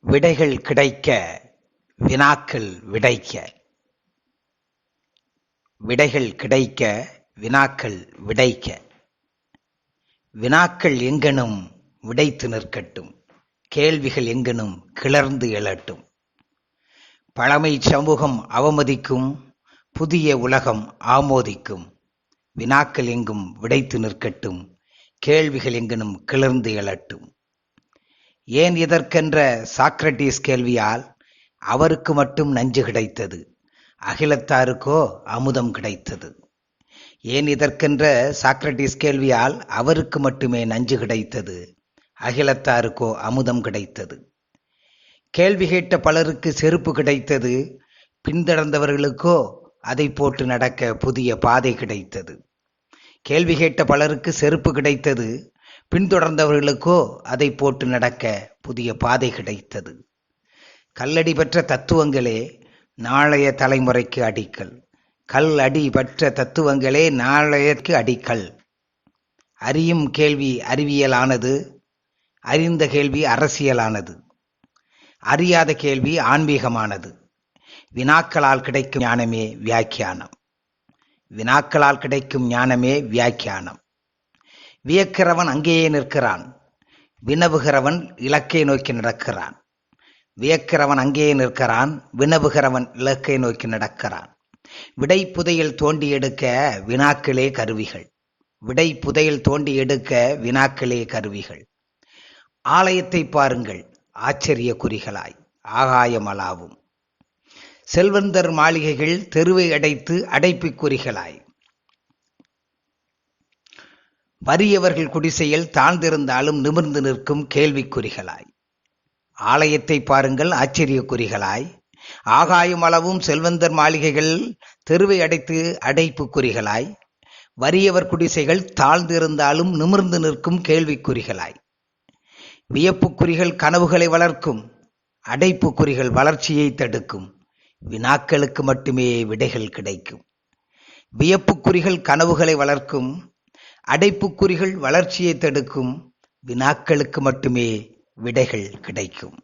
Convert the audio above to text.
விடைகள் கிடைக்க வினாக்கள் விடைக்க. விடைகள் கிடைக்க வினாக்கள் விடைக்க. வினாக்கள் எங்கனும் விடைத்து நிற்கட்டும் கேள்விகள் எங்கனும் கிளர்ந்து எழட்டும். பழமை சமூகம் அவமதிக்கும் புதிய உலகம் ஆமோதிக்கும். வினாக்கள் எங்கும் விடைத்து நிற்கட்டும் கேள்விகள் எங்கனும் கிளர்ந்து எழட்டும். ஏன் இதற்கென்ற சாக்ரட்டிஸ் கேள்வியால் அவருக்கு மட்டும் நஞ்சு கிடைத்தது அகிலத்தாருக்கோ அமுதம் கிடைத்தது. ஏன் இதற்கென்ற சாக்ரட்டிஸ் கேள்வியால் அவருக்கு மட்டுமே நஞ்சு கிடைத்தது அகிலத்தாருக்கோ அமுதம் கிடைத்தது? கேள்வி கேட்ட பலருக்கு செருப்பு கிடைத்தது பின்தொடர்ந்தவர்களுக்கோ அதை போட்டு நடக்க புதிய பாதை கிடைத்தது. கேள்வி கேட்ட பலருக்கு செருப்பு கிடைத்தது பின்தொடர்ந்தவர்களுக்கோ அதை போட்டு நடக்க புதிய பாதை கிடைத்தது. கல்லடி பெற்ற தத்துவங்களே நாளைய தலைமுறைக்கு அடிக்கல். கல் அடி பெற்ற தத்துவங்களே நாளையக்கு அடிக்கல். அறியும் கேள்வி அறிவியலானது அறிந்த கேள்வி அரசியலானது. அறியாத கேள்வி ஆன்மீகமானது. வினாக்களால் கிடைக்கும் ஞானமே வியாக்கியானம். வினாக்களால் கிடைக்கும் ஞானமே வியாக்கியானம். வியக்கிறவன் அங்கேயே நிற்கிறான். வினவுகிறவன் இலக்கை நோக்கி நடக்கிறான். வியக்கிறவன் அங்கேயே நிற்கிறான் வினவுகிறவன் இலக்கை நோக்கி நடக்கிறான். விடை புதையில் தோண்டி எடுக்க வினாக்களே கருவிகள். விடை புதையில் தோண்டி எடுக்க வினாக்களே கருவிகள். ஆலயத்தை பாருங்கள் ஆச்சரிய குறிகளாய் ஆகாயமலாவும். செல்வந்தர் மாளிகைகள் தெருவை அடைத்து அடைப்புக் குறிகளாய். வறியவர்கள் குடிசையில் தாழ்ந்திருந்தாலும் நிமிர்ந்து நிற்கும் கேள்விக்குறிகளாய். ஆலயத்தை பாருங்கள் ஆச்சரிய குறிகளாய் ஆகாயம் அளவும் செல்வந்தர் மாளிகைகள் தெருவை அடைத்து அடைப்பு குறிகளாய் வறியவர் குடிசைகள் தாழ்ந்திருந்தாலும் நிமிர்ந்து நிற்கும் கேள்விக்குறிகளாய். வியப்புக்குறிகள் கனவுகளை வளர்க்கும் அடைப்புக்குறிகள் வளர்ச்சியை தடுக்கும் வினாக்களுக்கு மட்டுமே விடைகள் கிடைக்கும். வியப்புக்குறிகள் கனவுகளை வளர்க்கும் அடைப்புக்குறிகள் வளர்ச்சியை தடுக்கும் வினாக்களுக்கு மட்டுமே விடைகள் கிடைக்கும்.